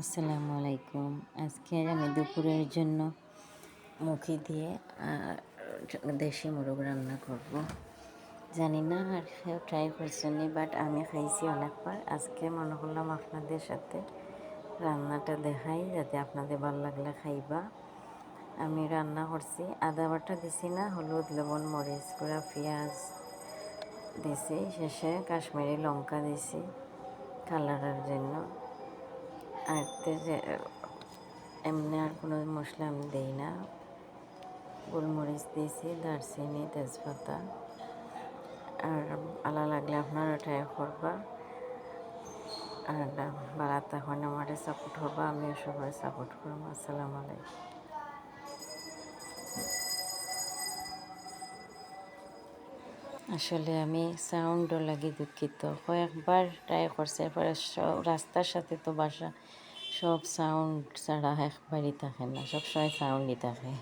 আসসালামু আলাইকুম আজকে আমি দুপুরের জন্য মুখি দিয়ে, আর দেশি মোরগ রান্না করব। জানি না আর কেউ ট্রাই করছেনি বাট আমি খাইছি অনেকবার। আজকে মনে করলাম আপনাদের সাথে রান্নাটা দেখাই, যাতে আপনাদের ভালো লাগলে খাইবা। আমি রান্না করছি, আদা বাটা দিছি না, হলুদ, লবণ, মরিচ গুঁড়া, পেঁয়াজ দিছি। শেষে কাশ্মীরি লঙ্কা দিছি কালারের জন্য। আর যে এমনি আর কোনো মশলা আমি দিই না। গোলমরিচ দিয়েছি, দারচিনি, তেজপাতা। আর আলা লাগলে আপনার ওটাই করবা। আর বারাত এখন আমার সাপোর্ট হবা আমিও সবাই সাপোর্ট করব। আসসালামু আলাইকুম। আসলে আমি সাউন্ডও লাগি দুঃখিত। কয়েকবার ট্রাই করছে, এরপর রাস্তার সাথে তো বাসা, সব সাউন্ড ছাড়া একবারই থাকে না, সবসময় সাউন্ডই থাকে।